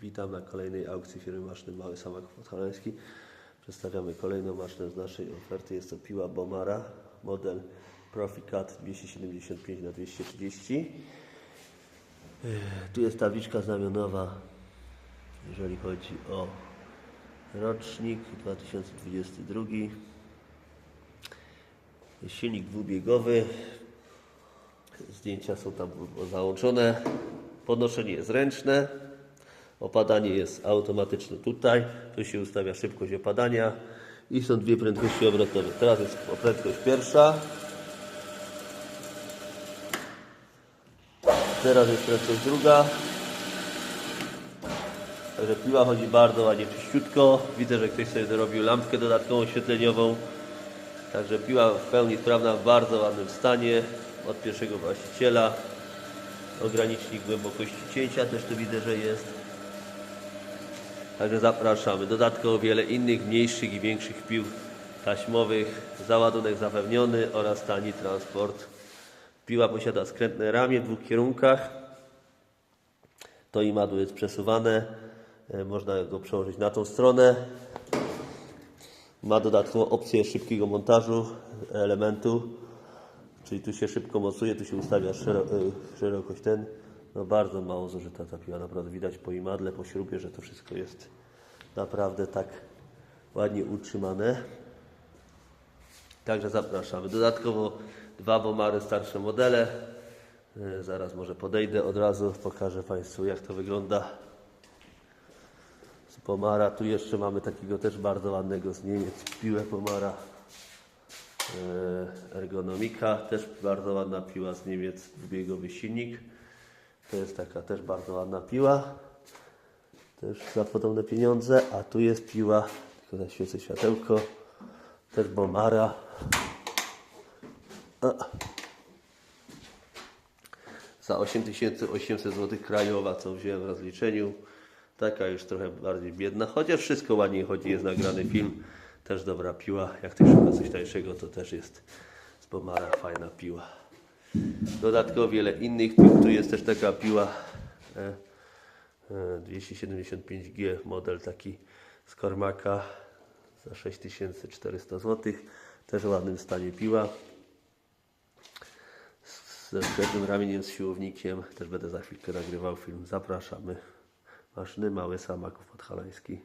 Witam na kolejnej aukcji firmy maszyn Mały Samak Podhalański. Przedstawiamy kolejną maszynę z naszej oferty. Jest to piła Bomara, model ProfiCat 275 na 230 Yy, Tu jest tabliczka znamionowa, jeżeli chodzi o rocznik 2022. Silnik dwubiegowy. Zdjęcia są tam załączone. Podnoszenie jest ręczne. Opadanie jest automatyczne tutaj. Tu się ustawia szybkość opadania. I są dwie prędkości obrotowe. Teraz jest prędkość pierwsza. Teraz jest prędkość druga. Także piła chodzi bardzo ładnie, czyściutko. Widzę, że ktoś sobie dorobił lampkę dodatkową oświetleniową. Także piła w pełni sprawna, w bardzo ładnym stanie od pierwszego właściciela. Ogranicznik głębokości cięcia też tu widzę, że jest. Także zapraszamy. Dodatkowo wiele innych mniejszych i większych pił taśmowych, załadunek zapewniony oraz tani transport. Piła posiada skrętne ramię w dwóch kierunkach. To imadło jest przesuwane. E, Można go przełożyć na tą stronę. Ma dodatkową opcję szybkiego montażu elementu, czyli tu się szybko mocuje, tu się ustawia y, szerokość ten. No bardzo mało zużyta ta piła, naprawdę widać po imadle, po śrubie, że to wszystko jest naprawdę tak ładnie utrzymane. Także zapraszamy. Dodatkowo dwa bomary starsze modele. Y, Zaraz może podejdę od razu, pokażę Państwu jak to wygląda z Pomara. Tu jeszcze mamy takiego też bardzo ładnego z Niemiec, piłę Pomara e, Ergonomika, też bardzo ładna piła z Niemiec, dwubiegowy silnik. To jest taka też bardzo ładna piła, też za podobne pieniądze, a tu jest piła, tylko zaświecę światełko, też Bomara. A. Za 8800 zł krajowa, co wziąłem w rozliczeniu. Taka już trochę bardziej biedna, chociaż wszystko ładnie chodzi, jest nagrany film. Też dobra piła. Jak ktoś szuka coś tańszego, to też jest z Pomara fajna piła. Dodatkowo wiele innych. Tu jest też taka piła e, e, 275G, model taki z Kormaka za 6400 zł. Też w ładnym stanie piła ze srebrnym ramieniem, z siłownikiem. Też będę za chwilkę nagrywał film. Zapraszamy. Maszyny Mały Samaków Podhalański.